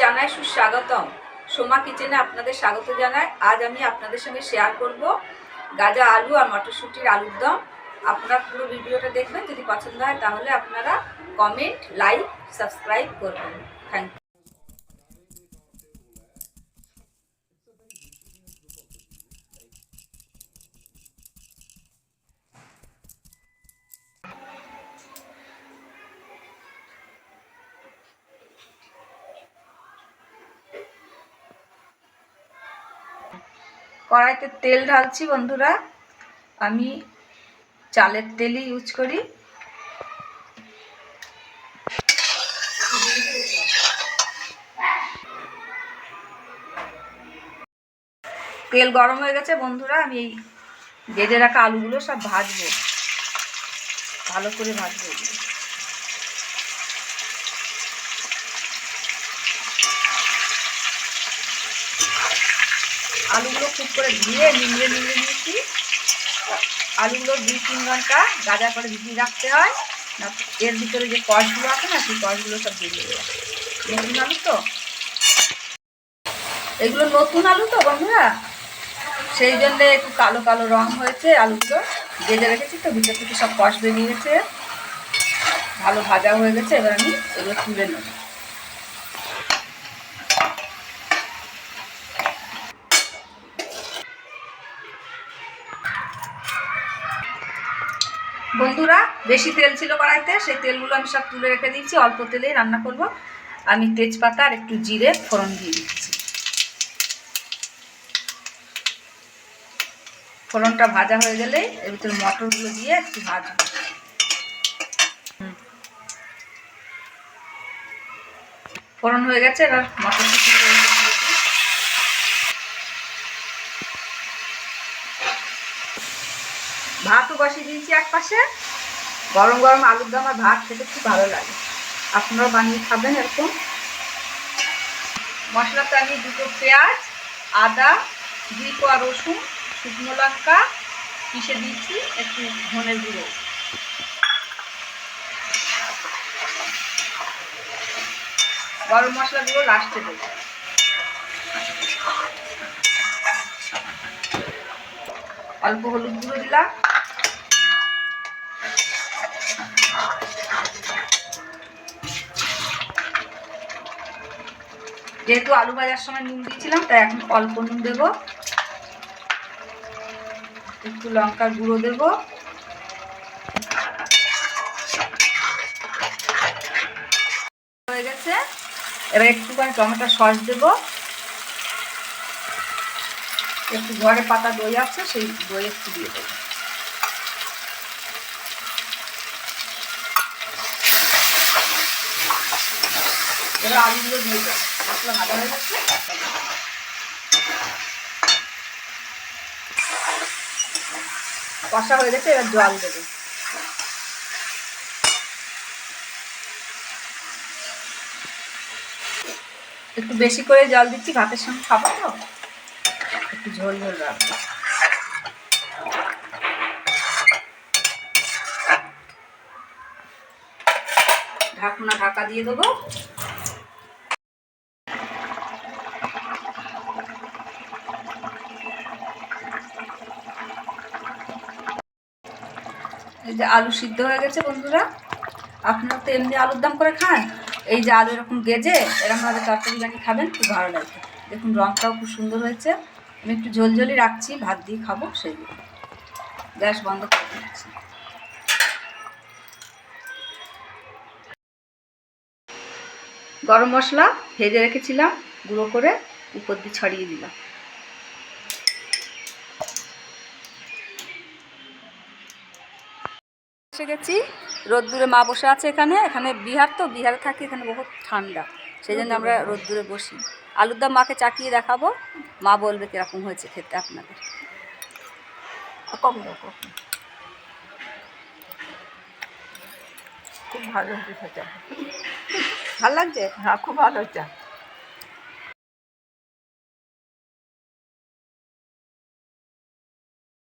জানাই সুস্বাগতম। সোমা কিচেনে আপনাদের স্বাগত জানাই। আজ আমি আপনাদের সঙ্গে শেয়ার করব গাজা আলু আর মটরশুঁটির আলুর দম। আপনারা পুরো ভিডিওটা দেখবেন, যদি পছন্দ হয় তাহলে আপনারা কমেন্ট লাইক সাবস্ক্রাইব করবেন। থ্যাংক ইউ কড়াইতে তেল ঢালছি বন্ধুরা। আমি চালের তেলই ইউজ করি। তেল গরম হয়ে গেছে বন্ধুরা, আমি এই ভেজে রাখা আলুগুলো সব ভাজবো। ভালো করে ভাজবো। আলুগুলো খুব করে ধুয়ে নিংড়ে নিংড়ে নিয়েছি। আলুগুলো দুই তিন ঘণ্টা গাজা করে ভিজিয়ে রাখতে হয়। না, এর ভিতরে যে কষগুলো আছে না, সেই কষগুলো সব বেরিয়ে যায় নতুন আলু তো? এগুলো নতুন আলু তো বন্ধুরা? সেই জন্যে একটু কালো কালো রং হয়েছে আলুগুলো। ভেজে রেখেছি তো, ভিতর থেকে সব কষ বেরিয়ে গেছে ভালো ভাজা হয়ে গেছে, এবার আমি এগুলো তুলে নেব। বন্ধুরা, বেশি তেল ছিল কড়াইতে, সেই তেলগুলো আমি সব তুলে রেখে দিয়েছি অল্প তেলেই রান্না করব। আমি তেজপাতা আর একটু জিরে ফোড়ন দিয়ে দিচ্ছি। ফোড়নটা ভাজা হয়ে গেলে এর ভিতরে মটরগুলো দিয়ে একটু হুম। ফোড়ন হয়ে গেছে, এবার মটরশুঁটিগুলো এর ভিতরে দিয়ে দিই। ভাতও বসিয়ে দিয়েছি এক পাশে গরম গরম আলুর দম আর ভাত খেতে খুব ভালো লাগে। আপনারা বানিয়ে খাবেন এরকম। মশলাতে আমি দুটো পেঁয়াজ, আদা দুই কোয়া রসুন, শুকনো লঙ্কা পিষে দিয়েছি, একটু ধনের গুঁড়ো। গরম মশলাগুলো লাস্টে দেবো। অল্প হলুদ গুঁড়ো দিলাম। যেহেতু আলু ভাজার সময় নুন দিয়েছিলাম, তাই এখন অল্প নুন দেব। একটু লঙ্কার গুঁড়ো দেব। হয়ে গেছে। এবার একটুখানি টমেটো সস দেব। একটু ঘরে পাতা দই আছে, সেই দই একটু দিয়ে দেবো। এবার আলুগুলো দিয়ে দেবো। কষা হয়ে গেছে, এবার জল দেবো। একটু বেশি করে জল দিচ্ছি, ভাতের সঙ্গে খাব তো। একটু ঝোল ঝোল রাখব। ঢাকনা ঢাকা দিয়ে দেবো। এই যে আলু সিদ্ধ হয়ে গেছে বন্ধুরা। আপনারা তো এমনি আলুর দাম করে খান। এই যে আলু এরকম গেজে এরকমভাবে তরকারি বানিয়ে খাবেন, খুব ভালো লাগবে দেখুন রঙটাও খুব সুন্দর হয়েছে। আমি একটু ঝোলঝোলি রাখছি, ভাত দিয়ে খাব, সেই। গ্যাস বন্ধ করে দিচ্ছি। গরম মশলা ভেজে রেখেছিলাম, গুঁড়ো করে, উপর দিয়ে ছড়িয়ে দিলাম। এসে গেছি। রোদ্দুরে মা বসে আছে এখানে। এখানে বিহার তো বিহারে থাকি এখানে বহুত ঠান্ডা। সেই জন্য আমরা রোদ্দুরে বসি। আলুর দম মাকে চাকিয়ে দেখাবো। মা বলবে কীরকম হয়েছে খেতে আপনাদের। কম খুব ভালো খেতে। ভালো লাগছে? হ্যাঁ খুব ভালো হচ্ছে